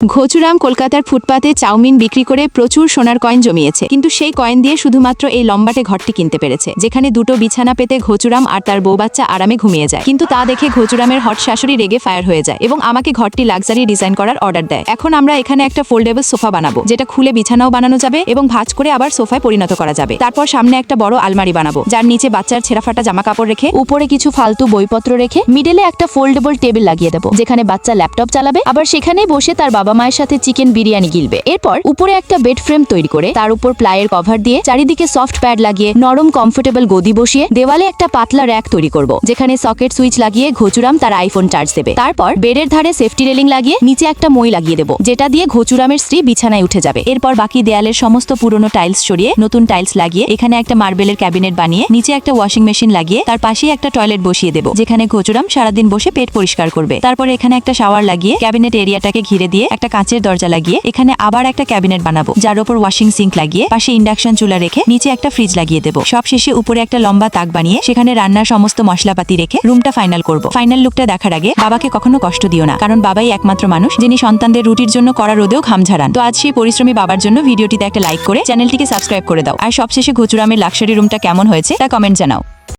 ঘচুরাম কলকাতার ফুটপাতে চাউমিন বিক্রি করে প্রচুর সোনার কয়েন জমিয়েছে। কিন্তু সেই কয়েন দিয়ে শুধুমাত্র এই লম্বাটে ঘরটি কিনতে পেরেছে, যেখানে দুটো বিছানা পেতে ঘচুরাম আর তার বউ বাচ্চা আরামে ঘুমিয়ে যায়। কিন্তু তা দেখে ঘচুরামের হট শাশুড়ি রেগে ফায়ার হয়ে যায় এবং আমাকে ঘরটি লাক্সারি ডিজাইন করার অর্ডার দেয়। এখন আমরা এখানে একটা ফোল্ডেবল সোফা বানাবো, যেটা খুলে বিছানাও বানানো যাবে এবং ভাজ করে আবার সোফায় পরিণত করা যাবে। তারপর সামনে একটা বড় আলমারি বানাবো, যার নিচে বাচ্চার ছেঁড়াফাটা জামা কাপড় রেখে, উপরে কিছু ফালতু বইপত্র রেখে, মিডলে একটা ফোল্ডেবল টেবিল লাগিয়ে দেবো, যেখানে বাচ্চা ল্যাপটপ চালাবে, আবার সেখানে বসে তার বাবা মায়ের সাথে চিকেন বিরিয়ানি গিলবে। এরপর উপরে একটা বেড ফ্রেম তৈরি করে তার উপর প্লাইয়ের কভার দিয়ে চারিদিকে সফট প্যাড লাগিয়ে নরম কমফোর্টেবল গদি বসিয়ে দেওয়ালে একটা পাতলা র্যাক তৈরি করব, যেখানে সকেট সুইচ লাগিয়ে ঘচুরাম তার আইফোন চার্জ দেবে। তারপর বেডের ধারে সেফটি রেলিং লাগিয়ে নিচে একটা মই লাগিয়ে দেবো, যেটা দিয়ে ঘচুরামের স্ত্রী বিছানায় উঠে যাবে। এরপর বাকি দেয়ালের সমস্ত পুরনো টাইলস সরিয়ে নতুন টাইলস লাগিয়ে এখানে একটা মার্বেলের ক্যাবিনেট বানিয়ে নিচে একটা ওয়াশিং মেশিন লাগিয়ে তার পাশেই একটা টয়লেট বসিয়ে দেবো, যেখানে ঘচুরাম সারাদিন বসে পেট পরিষ্কার করবে। তারপর এখানে একটা শাওয়ার লাগিয়ে ক্যাবিনেট এরিয়াটাকে ঘিরে দিয়ে একটা কাঁচের দরজা লাগিয়ে এখানে আবার একটা ক্যাবিনেট বানাবো, যার উপর ওয়াশিং সিঙ্ক লাগিয়ে পাশে ইন্ডাকশন চুলা রেখে নিচে একটা ফ্রিজ লাগিয়ে দেবো। সব শেষে উপরে একটা লম্বা তাক বানিয়ে সেখানে রান্নার সমস্ত মশলাপাতি রেখে রুমটা ফাইনাল করব। ফাইনাল লুকটা দেখার আগে বাবাকে কখনো কষ্ট দিও না, কারণ বাবাই একমাত্র মানুষ যিনি সন্তানদের রুটির জন্য করা রোদেও ঘাম ঝাড়ান। তো আজ সেই পরিশ্রমী বাবার জন্য ভিডিওটিতে একটা লাইক করে চ্যানেলটিকে সাবস্ক্রাইব করে দাও। আর সবশেষে ঘুচুরামের লাক্সারি রুমটা কেমন হয়েছে তা কমেন্ট জানাও।